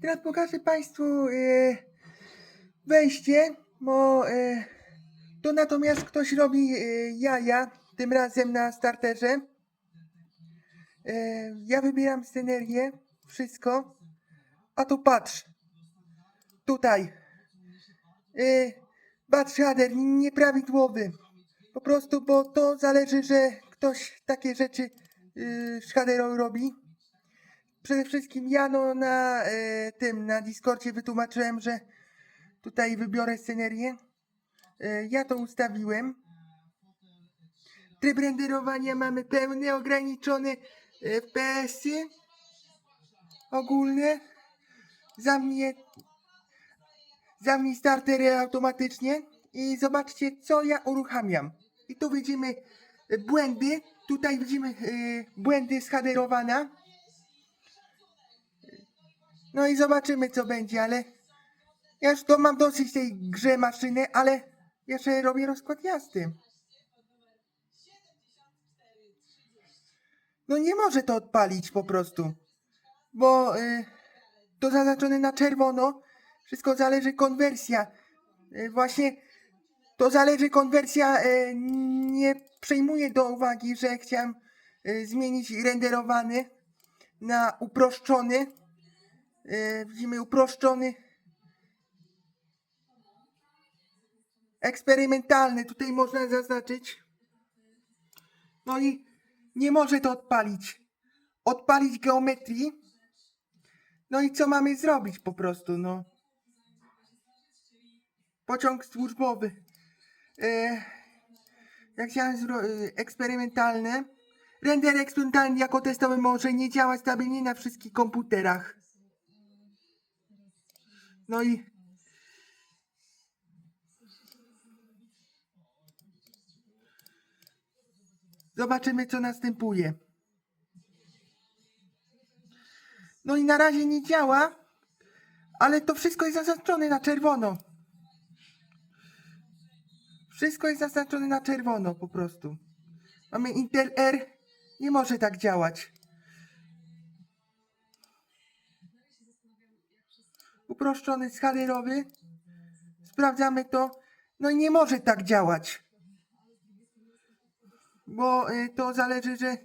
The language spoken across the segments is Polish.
Teraz pokażę Państwu e, wejście, bo e, to natomiast ktoś robi e, jaja, tym razem na starterze. E, ja wybieram scenerię, wszystko, a tu patrz, tutaj, e, patrz shader nieprawidłowy, po prostu, bo to zależy, że ktoś takie rzeczy yy, robi. Przede wszystkim ja no na e, tym, na Discordzie wytłumaczyłem, że tutaj wybiorę scenerię. E, ja to ustawiłem. Tryb renderowania mamy pełny, ograniczony e, FPS-y ogólne. Zamknij, zamknij startery automatycznie i zobaczcie co ja uruchamiam. I tu widzimy e, błędy. Tutaj widzimy e, błędy schaderowana. No i zobaczymy co będzie, ale ja już to mam dosyć tej grze maszyny, ale jeszcze robię rozkład jazdy. No nie może to odpalić po prostu, bo y, to zaznaczone na czerwono, wszystko zależy konwersja. Y, właśnie to zależy konwersja, y, nie przejmuję do uwagi, że chciałem y, zmienić renderowany na uproszczony. E, widzimy uproszczony. Eksperymentalny, tutaj można zaznaczyć. No i nie może to odpalić. Odpalić geometrii. No i co mamy zrobić po prostu, no. Pociąg służbowy. E, jak chciałem e, eksperymentalne. Render eksperymentalny jako testowy może nie działać stabilnie na wszystkich komputerach. No i zobaczymy, co następuje. No i na razie nie działa, ale to wszystko jest zaznaczone na czerwono. Wszystko jest zaznaczone na czerwono po prostu. Mamy Intel R, nie może tak działać. Uproszczony skanerowy. Sprawdzamy to. No nie może tak działać. Bo y, to zależy, że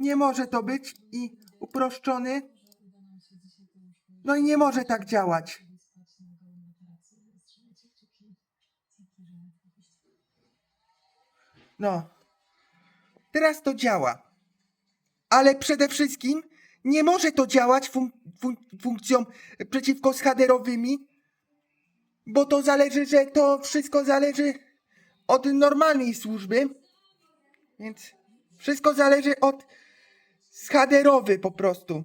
nie może to być i uproszczony. No i nie może tak działać. No. Teraz to działa. Ale przede wszystkim nie może to działać fun- fun- funkcją przeciwko schaderowymi, bo to zależy, że to wszystko zależy od normalnej służby. Więc wszystko zależy od schaderowy po prostu.